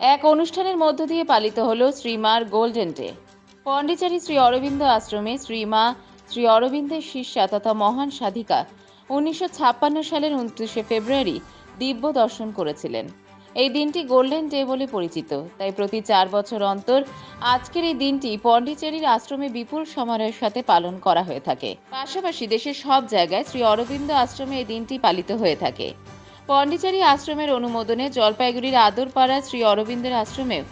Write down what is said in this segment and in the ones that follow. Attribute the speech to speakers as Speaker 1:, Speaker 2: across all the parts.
Speaker 1: এক অনুষ্ঠানের মধ্য দিয়ে পালিত হলো শ্রীমার গোল্ডেন ডে। পন্ডিচেরি শ্রী অরবিন্দ আশ্রমে শ্রীমা, শ্রী অরবিন্দের শিষ্যা তথা মহান সাধিকা উনিশশো ছাপ্পান্ন সালের উনত্রিশে ফেব্রুয়ারি দিব্য দর্শন করেছিলেন। এই দিনটি গোল্ডেন ডে বলে পরিচিত, তাই প্রতি চার বছর অন্তর আজকের এই দিনটি পন্ডিচেরির আশ্রমে বিপুল সমারোহের সাথে পালন করা হয়ে থাকে। পাশাপাশি দেশের সব জায়গায় শ্রী অরবিন্দ আশ্রমে এই দিনটি পালিত হয়ে থাকে। পন্ডিচেরি আশ্রমের অনুমোদনে জলপাইগুড়ির আদরপাড়া শ্রী অরবিন্দের আশ্রমেও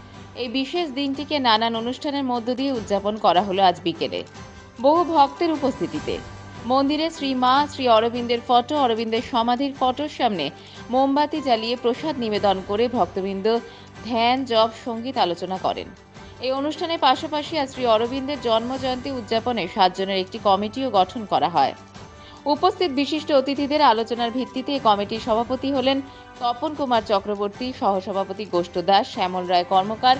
Speaker 1: এই বিশেষ দিনটিকে নানান অনুষ্ঠানের মধ্য দিয়ে উদযাপন করা হলো আজ বিকেলে। বহু ভক্তের উপস্থিতিতে মন্দিরে শ্রী মা, শ্রী অরবিন্দের ফটো, অরবিন্দের সমাধির ফটোর সামনে মোমবাতি জ্বালিয়ে প্রসাদ নিবেদন করে ভক্তবৃন্দ ধ্যান, জপ, সংগীত আলোচনা করেন। এই অনুষ্ঠানের পাশাপাশি আজ শ্রী অরবিন্দের জন্মজয়ন্তী উদযাপনে সাতজনের একটি কমিটিও গঠন করা হয়। উপস্থিত বিশিষ্ট অতিথিদের আলোচনার ভিত্তিতে কমিটির সভাপতি হলেন তপন কুমার চক্রবর্তী, সহসভাপতি গোষ্ঠ দাস, শ্যামল রায় কর্মকার,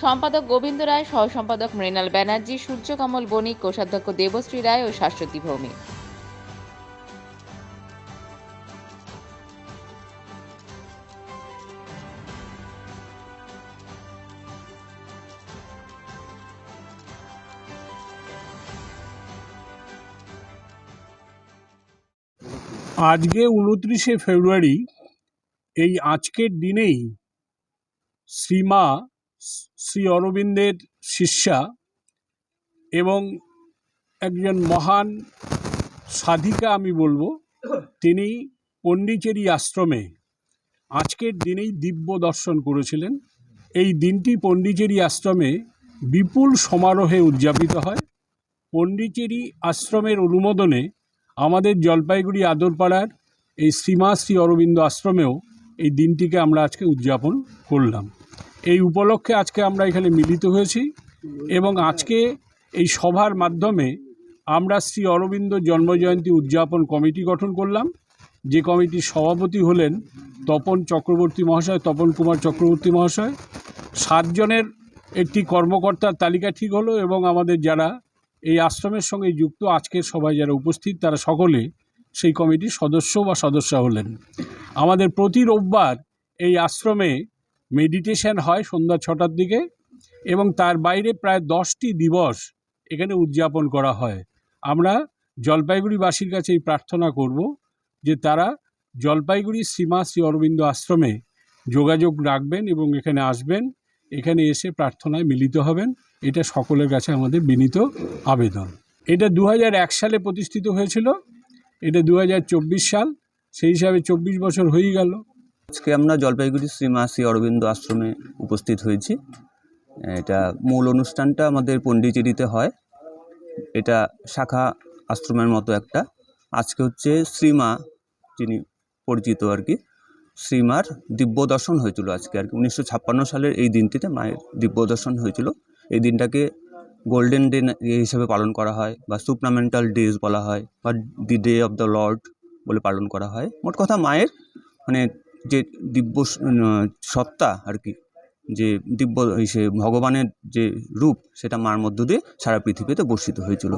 Speaker 1: সম্পাদক গোবিন্দ রায় সহ সম্পাদক মৃণাল ব্যানার্জি, সূর্যকমল বণিক, কোষাধ্যক্ষ দেবশ্রী রায় ও শাশ্বতী ভৌমিক।
Speaker 2: আজকে উনত্রিশে ফেব্রুয়ারি, এই আজকের দিনেই শ্রীমা শ্রী অরবিন্দের শিষ্যা এবং একজন মহান সাধিকা আমি বলব, তিনি পণ্ডিচেরি আশ্রমে আজকের দিনেই দিব্য দর্শন করেছিলেন। এই দিনটি পণ্ডিচেরি আশ্রমে বিপুল সমারোহে উদযাপিত হয়। পণ্ডিচেরি আশ্রমের অনুমোদনে আমাদের জলপাইগুড়ি আদরপাড়ার এই শ্রীমা শ্রী অরবিন্দ আশ্রমেও এই দিনটিকে আমরা আজকে উদযাপন করলাম। এই উপলক্ষে আজকে আমরা এখানে মিলিত হয়েছি এবং আজকে এই সভার মাধ্যমে আমরা শ্রী অরবিন্দ জন্মজয়ন্তী উদযাপন কমিটি গঠন করলাম। যে কমিটির সভাপতি হলেন তপন চক্রবর্তী মহাশয়, তপন কুমার চক্রবর্তী মহাশয়। সাতজনের একটি কর্মকর্তার তালিকা ঠিক হলো এবং আমাদের যারা এই আশ্রমের সঙ্গে যুক্ত আজকের সবাই যারা উপস্থিত, তারা সকলে সেই কমিটির সদস্য বা সদস্য হলেন। আমাদের প্রতি রোববার এই আশ্রমে মেডিটেশন হয় সন্ধ্যা ছটার দিকে এবং তার বাইরে প্রায় দশটি দিবস এখানে উদযাপন করা হয়। আমরা জলপাইগুড়িবাসীর কাছে এই প্রার্থনা করব যে তারা জলপাইগুড়ি শ্রীমা শ্রী অরবিন্দ আশ্রমে যোগাযোগ রাখবেন এবং এখানে আসবেন, এখানে এসে প্রার্থনায় মিলিত হবেন। এটা সকলের কাছে আমাদের বিনীত আবেদন। এটা দু হাজার এক সালে প্রতিষ্ঠিত হয়েছিল। এটা দু হাজার চব্বিশ সাল, সেই হিসাবে চব্বিশ বছর হয়ে গেল।
Speaker 3: আজকে আমরা জলপাইগুড়ি শ্রীমা শ্রী অরবিন্দ আশ্রমে উপস্থিত হয়েছি। এটা মূল অনুষ্ঠানটা আমাদের পণ্ডিচেরিতে হয়। এটা শাখা আশ্রমের মতো একটা। আজকে হচ্ছে শ্রীমা, যিনি পরিচিত আর কি, শ্রীমার দিব্য দর্শন হয়েছিল আজকে আর কি। উনিশশো ছাপ্পান্ন সালের এই দিনটিতে মায়ের দিব্য দর্শন হয়েছিল। এই দিনটাকে গোল্ডেন ডে হিসেবে পালন করা হয় বা সুপ্রামেন্টাল ডেজ বলা হয় বা the day of the lord বলে পালন করা হয়। মোট কথা মায়ের মানে যে দিব্য সত্তা আর কি, যে দিব্য সে ভগবানের যে রূপ সেটা মার মধ্য দিয়ে সারা পৃথিবীতে বর্ষিত হয়েছিল।